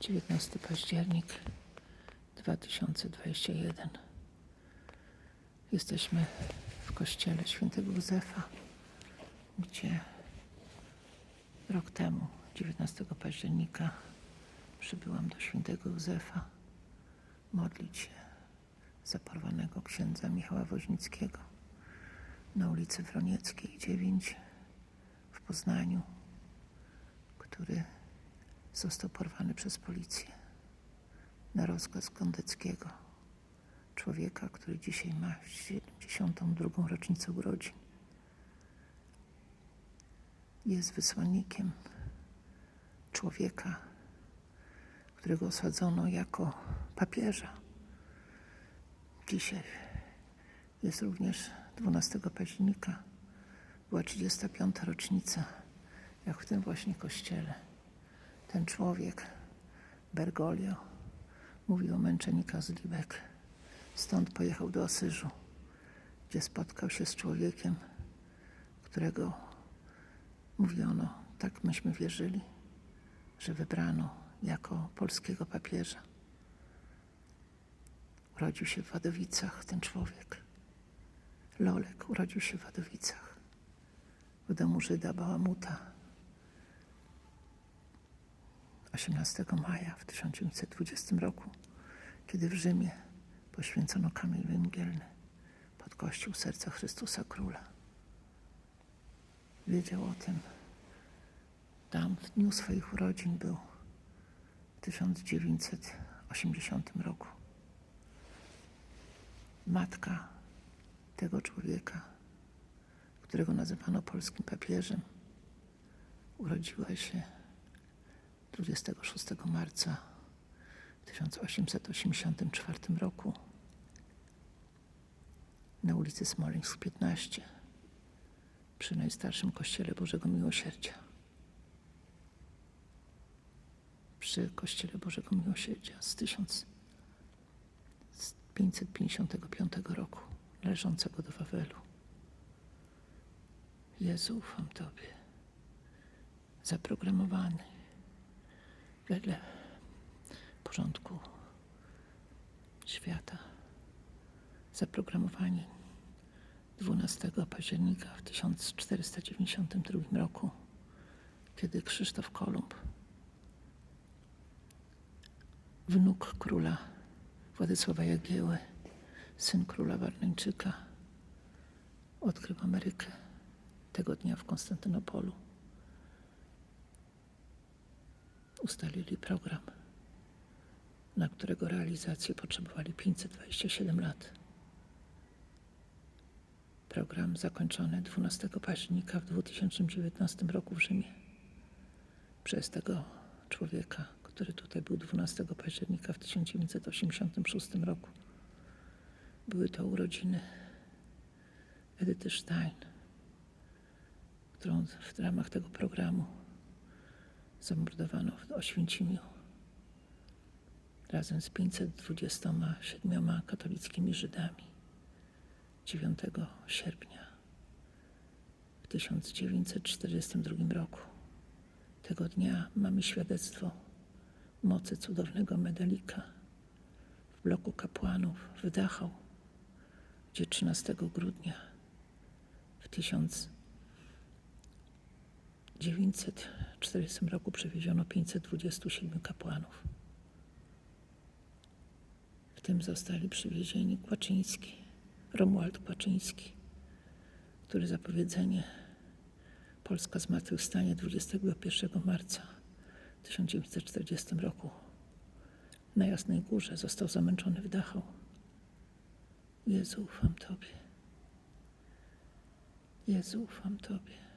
19 październik 2021. Jesteśmy w kościele świętego Józefa, gdzie rok temu, 19 października, przybyłam do świętego Józefa modlić się za porwanego księdza Michała Woźnickiego na ulicy Wronieckiej 9 w Poznaniu, który został porwany przez policję na rozkaz Kondeckiego, człowieka, który dzisiaj ma 72. rocznicę urodzin. Jest wysłannikiem człowieka, którego osadzono jako papieża. Dzisiaj jest również 12 października, była 35. rocznica, jak w tym właśnie kościele ten człowiek, Bergoglio, mówił o męczennikach z Libek. Stąd pojechał do Asyżu, gdzie spotkał się z człowiekiem, którego mówiono, tak myśmy wierzyli, że wybrano jako polskiego papieża. Urodził się w Wadowicach ten człowiek. Lolek urodził się w Wadowicach, w domu Żyda Bałamuta. 18 maja w 1920 roku, kiedy w Rzymie poświęcono kamień węgielny pod kościół Serca Chrystusa Króla. Wiedział o tym. Tam w dniu swoich urodzin był w 1980 roku. Matka tego człowieka, którego nazywano polskim papieżem, urodziła się 26 marca 1884 roku na ulicy Smoleńsk 15 przy najstarszym kościele Bożego Miłosierdzia. Przy kościele Bożego Miłosierdzia z 1555 roku należącego do Wawelu. Jezu, ufam Tobie, zaprogramowany wedle porządku świata. Zaprogramowani 12 października w 1492 roku, kiedy Krzysztof Kolumb, wnuk króla Władysława Jagieły, syn króla Warneńczyka, odkrył Amerykę tego dnia w Konstantynopolu ustalili program, na którego realizację potrzebowali 527 lat. Program zakończony 12 października w 2019 roku w Rzymie przez tego człowieka, który tutaj był 12 października w 1986 roku. Były to urodziny Edyty Stein, którą w ramach tego programu zamordowano w Oświęcimiu razem z 527 katolickimi Żydami 9 sierpnia w 1942 roku. Tego dnia mamy świadectwo mocy cudownego medalika w bloku kapłanów w Dachau, gdzie 13 grudnia w 1900 940 roku przewieziono 527 kapłanów. W tym zostali przywiezieni Kłaczyński, Romuald Kłaczyński, który za powiedzenie Polska zmartwychwstanie 21 marca 1940 roku na Jasnej Górze został zamęczony w Dachau. Jezu, ufam Tobie. Jezu, ufam Tobie.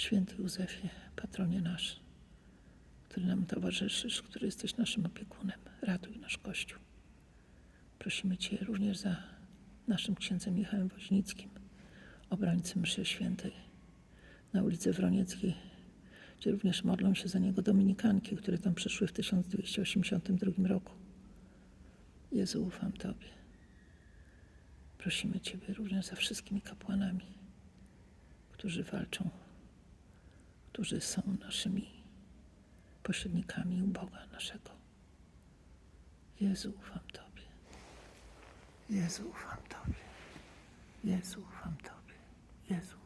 Święty Józefie, patronie nasz, który nam towarzyszysz, który jesteś naszym opiekunem, ratuj nasz Kościół. Prosimy Cię również za naszym księdzem Michałem Woźnickim, obrońcą mszy świętej na ulicy Wronieckiej, gdzie również modlą się za niego dominikanki, które tam przyszły w 1282 roku. Jezu, ufam Tobie. Prosimy Ciebie również za wszystkimi kapłanami, którzy walczą którzy są naszymi pośrednikami u Boga naszego. Jezu, ufam Tobie. Jezu, ufam Tobie. Jezu, ufam Tobie. Jezu,